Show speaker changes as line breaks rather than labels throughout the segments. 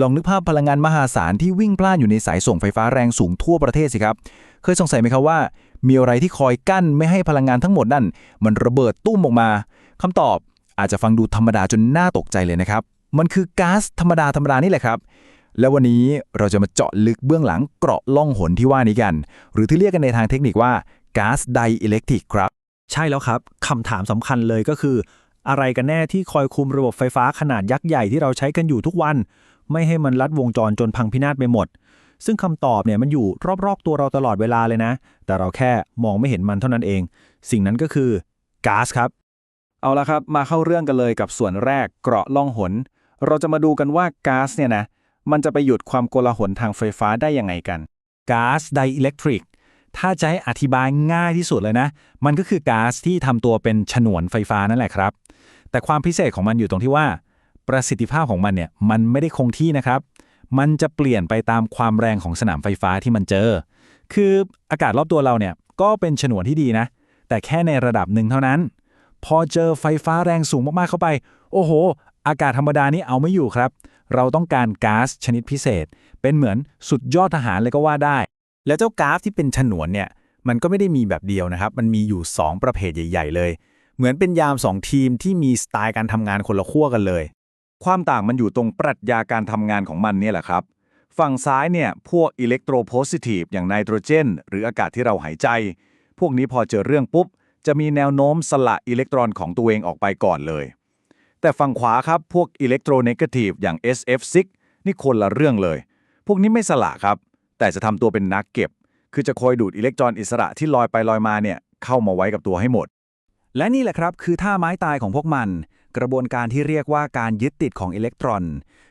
ลองนึกภาพพลังงานมหาศาลที่วิ่งพล่านอยู่ในสายส่งไฟฟ้าแรงสูงทั่วประเทศสิครับ เคยสงสัยไหมครับว่า มีอะไรที่คอยกั้นไม่ให้พลังงานทั้งหมดนั่น มันระเบิดตุ้มออกมาคำตอบอาจจะฟังดูธรรมดาจนน่าตกใจเลยนะครับ มันคือก๊าซธรรมดาธรรมดานี่แหละครับ แล้ววันนี้เราจะมาเจาะลึกเบื้องหลังเกราะล่องหนที่ว่านี้กัน หรือที่เรียกกันในทางเทคนิคว่าก๊าซไดอิเล็กทริกครับ
ใช่แล้วครับคำถามสำคัญเลยก็คือ อะไรกันแน่ที่คอยคุมระบบไฟฟ้าขนาดยักษ์ใหญ่ที่เราใช้กันอยู่ทุกวัน ไม่ให้มันลัดวงจรจนพังพินาศไปหมด ซึ่งคำตอบเนี่ยมันอยู่รอบๆตัวเราตลอดเวลาเลยนะ แต่เราแค่มองไม่เห็นมันเท่านั้นเอง สิ่งนั้นก็คือก๊าซครับ
เอาละครับ มาเข้าเรื่องกันเลยกับส่วนแรกเกราะล่องหน เราจะมาดูกันว่าก๊าซเนี่ยนะมันจะไปหยุดความโกลาหลทางไฟฟ้าได้ยังไงกัน
ก๊าซไดอิเล็กทริกถ้าจะให้อธิบายง่ายที่สุดเลยนะ มันก็คือก๊าซที่ทำตัวเป็นฉนวนไฟฟ้านั่นแหละครับ แต่ความพิเศษของมันอยู่ตรงที่ว่า ประสิทธิภาพของมันเนี่ยมันไม่ได้คงที่นะครับ มันจะเปลี่ยนไปตามความแรงของสนามไฟฟ้าที่มันเจอ คืออากาศรอบตัวเราเนี่ยก็เป็นฉนวนที่ดีนะ แต่แค่ในระดับหนึ่งเท่านั้น พอเจอไฟฟ้าแรงสูงมากๆเข้าไป โอ้โห อากาศธรรมดานี่เอาไม่อยู่ครับ เราต้องการก๊าซชนิดพิเศษ เป็นเหมือนสุดยอดทหารเลยก็ว่าได้
แล้วเจ้าก๊าซที่เป็นฉนวนเนี่ยมันก็ไม่ได้มีแบบเดียวนะครับ มันมีอยู่ 2 ประเภทใหญ่ ๆ เลย เหมือนเป็นยาม 2 ทีมที่มีสไตล์การทำงานคนละขั้วกันเลย
ความต่างมันอยู่ตรงปรัชญาการทำงานของมันเนี่ยแหละครับ ฝั่งซ้ายเนี่ยพวกอิเล็กโทรโพซิทีฟอย่างไนโตรเจน หรืออากาศที่เราหายใจ พวกนี้พอเจอเรื่องปุ๊บ จะมีแนวโน้มสละอิเล็กตรอนของตัวเองออกไปก่อนเลย แต่ฝั่งขวาครับพวกอิเล็กโทรเนกาทีฟอย่าง SF6 นี่คนละเรื่องเลย พวกนี้ไม่สละครับ แต่จะทำตัวเป็นนักเก็บ คือจะคอยดูดอิเล็กตรอนอิสระที่ลอยไปลอยมาเนี่ยเข้ามาไว้กับตัวให้หมด
และนี่แหละครับคือท่าไม้ตายของพวกมัน กระบวนการที่เรียกว่าการยึดติดของอิเล็กตรอน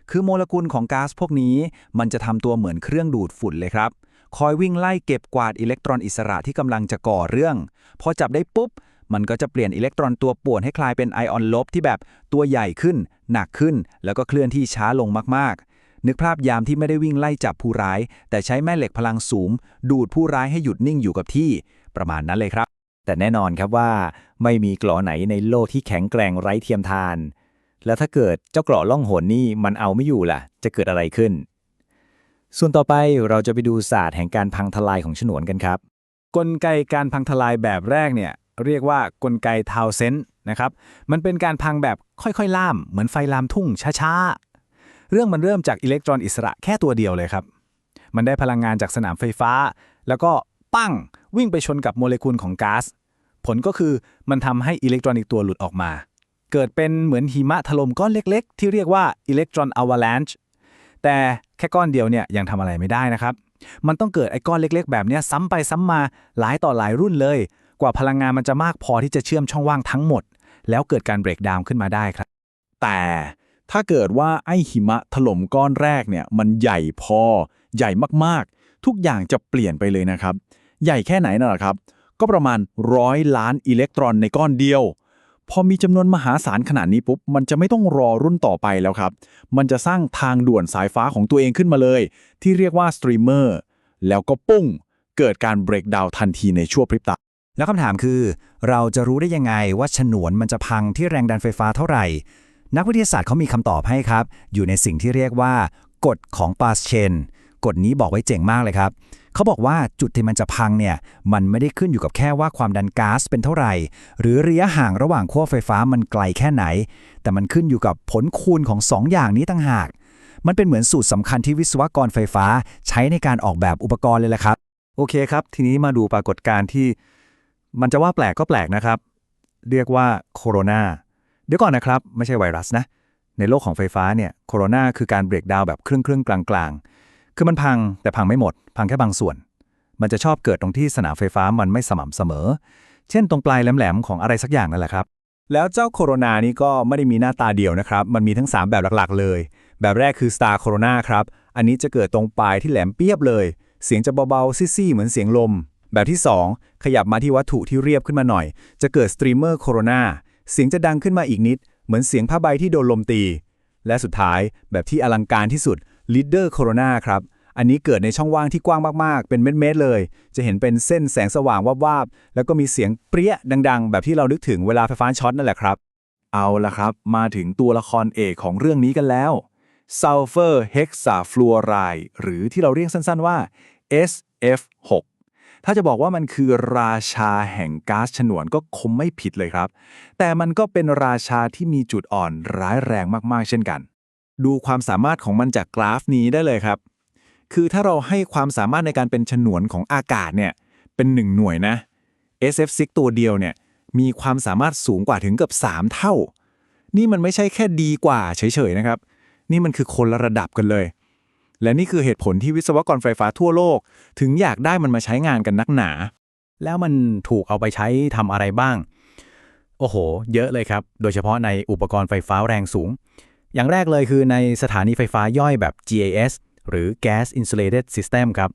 คือโมเลกุลของก๊าซพวกนี้ มันจะทำตัวเหมือนเครื่องดูดฝุ่นเลยครับ คอยวิ่งไล่เก็บกวาดอิเล็กตรอนอิสระที่กำลังจะก่อเรื่อง พอจับได้ปุ๊บ มันก็จะเปลี่ยนอิเล็กตรอนตัวป่วนให้คลายเป็นไอออนลบที่แบบตัวใหญ่ขึ้น หนักขึ้น แล้วก็เคลื่อนที่ช้าลงมากๆนึกภาพยามที่ไม่ได้วิ่งไล่จับผู้ร้าย แต่ใช้แม่เหล็กพลังสูง ดูดผู้ร้ายให้หยุดนิ่งอยู่กับที่ ประมาณนั้นเลยครับ
แต่แน่นอนครับว่าไม่มีกราะไหนในโลกที่แข็งแกร่งไร้เทียมทาน แล้วถ้าเกิดเจ้ากราะล่องหนนี่มันเอาไม่อยู่ล่ะ จะเกิดอะไรขึ้น ส่วนต่อไปเราจะไปดูศาสตร์แห่งการพังทลายของฉนวนกันครับ
กลไกการพังทลายแบบแรกเนี่ยเรียกว่ากลไกทาวเซนต์นะครับมันเป็นการพังแบบค่อยๆล่ามเหมือนไฟลามทุ่งช้าๆเรื่องมันเริ่มจากอิเล็กตรอนอิสระแค่ตัวเดียวเลยครับมันได้พลังงานจากสนามไฟฟ้า แล้วก็ ปั้ง วิ่งไปชนกับโมเลกุลของก๊าซผลก็คือมันทำให้อิเล็กตรอนอีกตัวหลุดออกมา เกิดเป็นเหมือนหิมะถล่มก้อนเล็ก ๆ ที่เรียกว่าอิเล็กตรอนอวาลานช์แต่แค่ก้อนเดียวเนี่ยยังทำอะไรไม่ได้นะครับ มันต้องเกิดไอ้ก้อนเล็ก ๆ แบบนี้ซ้ำไปซ้ำมาหลายต่อหลายรุ่นเลย กว่าพลังงานมันจะมากพอที่จะเชื่อมช่องว่างทั้งหมด แล้วเกิดการเบรกดาวน์ขึ้นมาได้ครับ
แต่ถ้าเกิดว่าไอ้หิมะถล่มก้อนแรกเนี่ยมันใหญ่พอ ใหญ่มากๆ ทุกอย่างจะเปลี่ยนไปเลยนะครับ ใหญ่แค่ไหนน่ะล่ะครับ ก็ประมาณร้อยล้านอิเล็กตรอนในก้อนเดียว พอมีจำนวนมหาศาลขนาดนี้ปุ๊บ มันจะไม่ต้องรอรุ่นต่อไปแล้วครับ มันจะสร้างทางด่วนสายฟ้าของตัวเองขึ้นมาเลย ที่เรียกว่าสตรีมเมอร์แล้วก็ปุ้ง เกิดการเบรกดาวน์ทันทีในชั่วพริบตา
แล้วคำถามคือ เราจะรู้ได้ยังไงว่าฉนวนมันจะพังที่แรงดันไฟฟ้าเท่าไหร่ นักวิทยาศาสตร์เขามีคำตอบให้ครับ อยู่ในสิ่งที่เรียกว่ากฎของปาสเชน กฎนี้บอกไว้เจ๋งมากเลยครับเขาบอกว่าจุดที่มันจะพังเนี่ยมันไม่ได้ขึ้นอยู่กับแค่ว่าความดันก๊าซเป็นเท่าไหร่ หรือระยะห่างระหว่างขั้วไฟฟ้ามันไกลแค่ไหน แต่มันขึ้นอยู่กับผลคูณของสองอย่างนี้ต่างหาก มันเป็นเหมือนสูตรสำคัญที่วิศวกรไฟฟ้าใช้ในการออกแบบอุปกรณ์เลยแหละครับ
โอเคครับ ทีนี้มาดูปรากฏการณ์ที่ มันจะว่าแปลกก็แปลกนะครับ เรียกว่าโคโรนาเดี๋ยวก่อนนะครับ ไม่ใช่ไวรัสนะในโลกของไฟฟ้าเนี่ยโคโรนาคือการเบรกดาวแบบครึ่งครึ่งๆกลางกลางๆ คือมันพังแต่พังไม่หมด พังแค่บางส่วน มันจะชอบเกิดตรงที่สนามไฟฟ้ามันไม่สม่ำเสมอ เช่นตรงปลายแหลมๆของอะไรสักอย่างนั่นแหละครับ แล้วเจ้าโคโรนานี่ก็ไม่ได้มีหน้าตาเดียวนะครับ มันมีทั้ง 3 แบบหลักๆ เลย แบบแรกคือ Star Corona ครับ อันนี้จะเกิดตรงปลายที่แหลมเปียบเลย เสียงจะเบาๆซี่ๆเหมือนเสียงลม แบบที่ 2 ขยับมาที่วัตถุที่เรียบขึ้นมาหน่อย จะเกิด Streamer Corona เสียงจะดังขึ้นมาอีกนิด เหมือนเสียงผ้าใบที่โดนลมตี และสุดท้ายแบบที่อลังการที่สุด Leader Corona ครับ อันนี้เกิดในช่องว่างที่กว้างมากๆ เป็นเม็ดๆเลย จะเห็นเป็นเส้นแสงสว่างวาบๆ แล้วก็มีเสียงเปรี้ยดัง ๆ แบบที่เรานึกถึงเวลาไฟฟ้าช็อตนั่นแหละครับ
เอาละครับ มาถึงตัวละครเอกของเรื่องนี้กันแล้วซัลเฟอร์เฮกซาฟลูอไรด์หรือที่เราเรียกสั้นๆว่า SF6 ถ้าจะบอกว่ามันคือราชาแห่งก๊าซฉนวนก็คงไม่ผิดเลยครับ แต่มันก็เป็นราชาที่มีจุดอ่อนร้ายแรงมากๆ เช่นกัน ดูความสามารถของมันจากกราฟนี้ได้เลยครับ คือถ้าเราให้ความสามารถในการเป็นฉนวนของอากาศเนี่ยเป็นหนึ่งหน่วยนะ SF6 ตัวเดียวเนี่ยมีความสามารถสูงกว่าถึงเกับ3 เท่า นี่มันไม่ใช่แค่ดีกว่าเฉยๆนะครับ นี่มันคือคนละระดับกันเลย และนี่คือเหตุผลที่วิศวกรไฟฟ้าทั่วโลก ถึงอยากได้มันมาใช้งานกันนักหนา
แล้วมันถูกเอาไปใช้ทำอะไรบ้าง โอ้โห เยอะเลยครับ โดยเฉพาะในอุปกรณ์ไฟฟ้าแรงสูง อย่างแรกเลยคือในสถานีไฟฟ้าย่อยแบบ GAS หรือ Gas Insulated System ครับ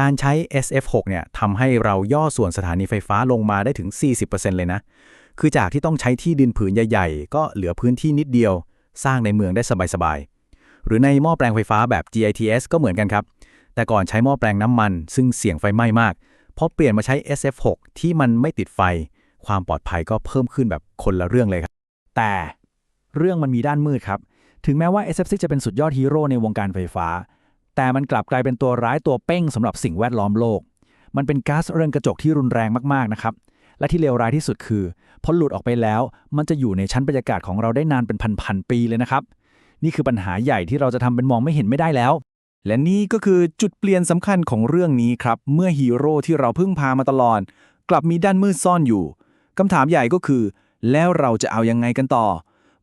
การใช้ SF6 เนี่ยทำให้เราย่อส่วนสถานีไฟฟ้าลงมาได้ถึง 40%เลยนะ คือจากที่ต้องใช้ที่ดินผืนใหญ่ๆ ก็เหลือพื้นที่นิดเดียว สร้างในเมืองได้สบายๆ หรือในหม้อแปลงไฟฟ้าแบบ GITS ก็เหมือนกันครับ แต่ก่อนใช้หม้อแปลงน้ำมัน ซึ่งเสี่ยงไฟไหม้มากพอเปลี่ยนมาใช้ SF6 ที่มันไม่ติดไฟ ความปลอดภัยก็เพิ่มขึ้นแบบคนละเรื่องเลยครับ
แต่เรื่องมันมีด้านมืดครับ ถึงแม้ว่า SF6 จะเป็นสุดยอดฮีโร่ในวงการไฟฟ้า แต่มันกลับกลายเป็นตัวร้ายตัวเป้งสำหรับสิ่งแวดล้อมโลก มันเป็นก๊าซเรือนกระจกที่รุนแรงมากๆนะครับ และที่เลวร้ายที่สุดคือพอหลุดออกไปแล้ว มันจะอยู่ในชั้นบรรยากาศของเราได้นานเป็นพันๆปีเลยนะครับ นี่คือปัญหาใหญ่ที่เราจะทำเป็นมองไม่เห็นไม่ได้แล้ว
และนี่ก็คือจุดเปลี่ยนสำคัญของเรื่องนี้ครับ เมื่อฮีโร่ที่เราพึ่งพามาตลอด กลับมีด้านมืดซ่อนอยู่คำถามใหญ่ก็คือ แล้วเราจะเอายังไงกันต่อ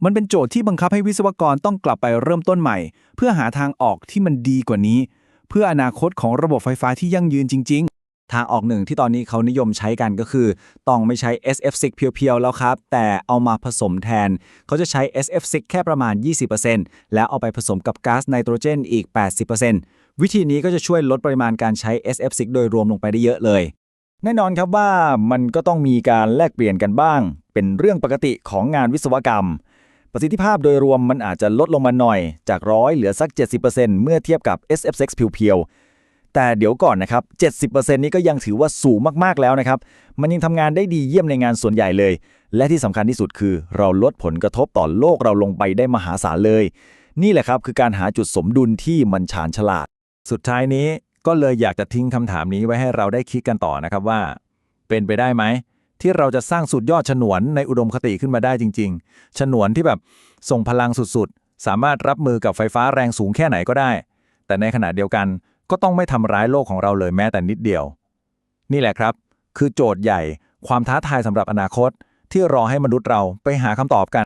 มันเป็นโจทย์ที่บังคับให้วิศวกรต้องกลับไปเริ่มต้นใหม่ เพื่อหาทางออกที่มันดีกว่านี้ เพื่ออนาคตของระบบไฟฟ้าที่ยั่งยืนจริง ๆ
ทางออกหนึ่งที่ตอนนี้เขานิยมใช้กันก็คือ ต้องไม่ใช้ SF6 เพียวๆ แล้วครับ แต่เอามาผสมแทน เขาจะใช้ SF6 แค่ประมาณ 20%แล้วเอาไปผสมกับก๊าซไนโตรเจนอีก 80%วิธีนี้ก็จะช่วยลดปริมาณการใช้ SF6 โดยรวมลงไปได้เยอะเลย
แน่นอนครับว่ามันก็ต้องมีการแลกเปลี่ยนกันบ้าง เป็นเรื่องปกติของงานวิศวกรรม ประสิทธิภาพโดยรวมมันอาจจะลดลงมาหน่อย จากร้อยเหลือสัก 70%เมื่อเทียบกับ SF6 เพียวๆ แต่เดี๋ยวก่อนนะครับ 70%นี้ก็ยังถือว่าสูงมากๆแล้วนะครับ มันยังทำงานได้ดีเยี่ยมในงานส่วนใหญ่เลย และที่สำคัญที่สุดคือ เราลดผลกระทบต่อโลกเราลงไปได้มหาศาลเลย นี่แหละครับคือการหาจุดสมดุลที่มันชาญฉลาด
สุดท้ายนี้ก็เลยอยากจะทิ้งคำถามนี้ไว้ให้เราได้คิดกันต่อนะครับว่า เป็นไปได้ไหม ที่เราจะสร้างสุดยอดฉนวนในอุดมคติขึ้นมาได้จริง ๆ ฉนวนที่แบบส่งพลังสุดๆ สามารถรับมือกับไฟฟ้าแรงสูงแค่ไหนก็ได้ แต่ในขณะเดียวกันก็ต้องไม่ทำร้ายโลกของเราเลยแม้แต่นิดเดียว นี่แหละครับ คือโจทย์ใหญ่ความท้าทายสำหรับอนาคต ที่รอให้มนุษย์เราไปหาคำตอบกัน